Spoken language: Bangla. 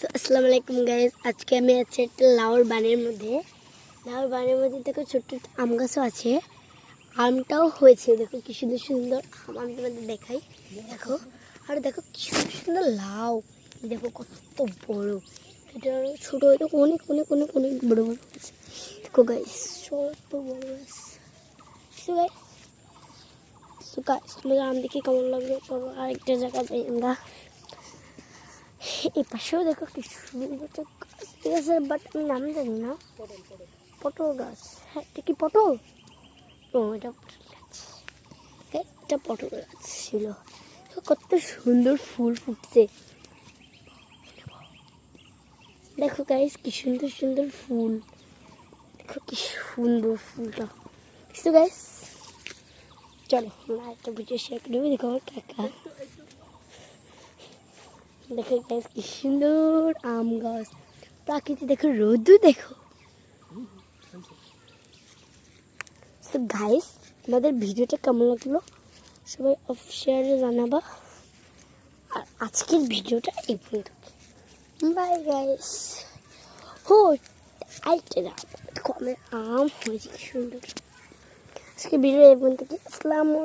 আসসালামু আলাইকুম গাইজ আজকে আমি আছি একটা লাউর বানের মধ্যে। লাউর বানের মধ্যে দেখো ছোট্ট আম গাছও আছে। আমটাও হয়েছে, দেখো কি সুন্দর সুন্দর আম। আমি তোমাদের দেখাই। দেখো, আর দেখো কি সুন্দর সুন্দর লাউ। দেখো কত বড়। এটা ছোটো হয়তো অনেক অনেক অনেক অনেক বড় বড় আছে দেখো গাইস সব বড় গাছ। তোমাদের আম দেখে কেমন লাগবে আরেকটা জায়গা যাই আমরা। এই পাশেও দেখো কি সুন্দর আছে বাট আমি নাম জানি না। পটল গাছ। হ্যাঁ এটা কি পটল? ও এটা পটল গাছ। হ্যাঁ, এটা পটল গাছ ছিল। কত সুন্দর ফুল ফুটছে। দেখো গাইস কি সুন্দর সুন্দর ফুল। দেখো কি সুন্দর ফুলটা। দেখছ গাইস চলো একটা ভিডিও শেয়ার করে দেখো আমার কাকা। দেখো গাইস কি সুন্দর আম গাছ। প্রাকৃতিক দেখো, রোদও দেখো। তো গাইস আমাদের ভিডিওটা কেমন লাগল? সবাই অফ শেয়ারে জানাবা। আর আজকের ভিডিওটা এই পর্যন্ত। বাই গাইস হো আইটেরা কমে আম হয়েছে, কি সুন্দর। আজকে ভিডিও এই পর্যন্ত। আসসালামু